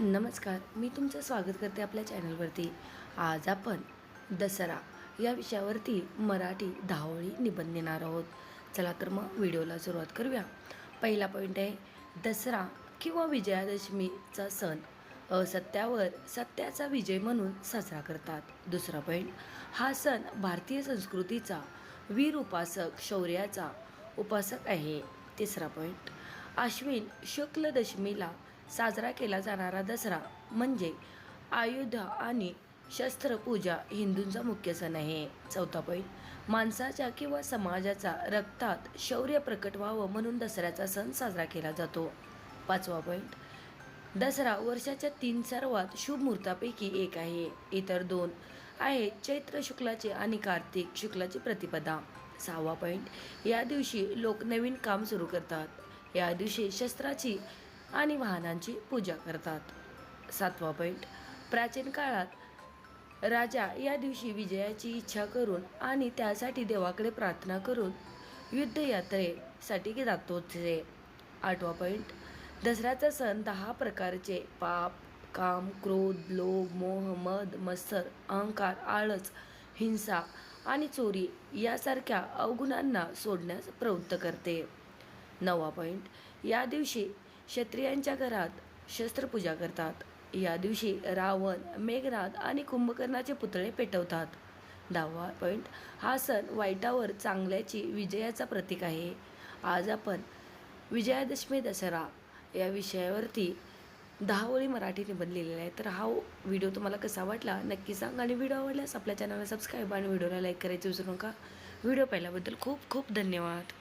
नमस्कार मी तुमचं स्वागत करते आपल्या चॅनलवरती. आज आपण दसरा या विषयावरती मराठी धावळी निबंध देणार आहोत. चला तर मग व्हिडिओला सुरुवात करूया. पहिला पॉईंट आहे दसरा किंवा विजयादशमीचा सण. असत्यावर सत्याचा विजय म्हणून साजरा करतात. दुसरा पॉईंट हा सण भारतीय संस्कृतीचा वीर उपासक शौर्याचा उपासक आहे. तिसरा पॉईंट आश्विन शुक्ल दशमीला साजरा केला जाणारा दसरा म्हणजे आयुध आणि शस्त्रपूजा हिंदूंचा मुख्य सण आहे. चौथा पॉईंट माणसाच्या किंवा समाजाचा रक्तात शौर्य प्रकट व्हावं म्हणून दसऱ्याचा सण साजरा केला जातो. पाचवा पॉईंट दसरा वर्षाच्या तीन सर्वात शुभ मुहूर्तापैकी एक आहे. इतर दोन आहे चैत्र शुक्लाचे आणि कार्तिक शुक्लाची प्रतिपदा. सहावा पॉईंट या दिवशी लोक नवीन काम सुरू करतात. या दिवशी शस्त्राची आणि वाहनांची पूजा करतात. सातवा पॉईंट प्राचीन काळात राजा या दिवशी विजयाची इच्छा करून आणि त्यासाठी देवाकडे प्रार्थना करून युद्धयात्रेसाठी जातो ते आठवा पॉईंट दसऱ्याचा सण दहा प्रकारचे पाप काम क्रोध लोभ मोह मद मत्सर अहंकार आळस हिंसा आणि चोरी यासारख्या अवगुणांना सोडण्यास प्रवृत्त करते. नववा पॉईंट या दिवशी क्षत्रियांच्या घरात शस्त्रपूजा करतात. या दिवशी रावण मेघनाद आणि कुंभकर्णाचे पुतळे पेटवतात. दहावा पॉईंट हा सण वाईटावर चांगल्याची विजयाचा प्रतीक आहे. आज आपण विजयादशमी दसरा या विषयावरती दहा ओळी मराठी निबंध लिहिलेला आहे. तर हा व्हिडिओ तुम्हाला कसा वाटला नक्की सांगा. आणि व्हिडिओ आवडल्यास आपल्या चॅनलला सबस्क्राईब आणि व्हिडिओला लाईक करायचं विसरू नका. व्हिडिओ पाहिल्याबद्दल खूप खूप धन्यवाद.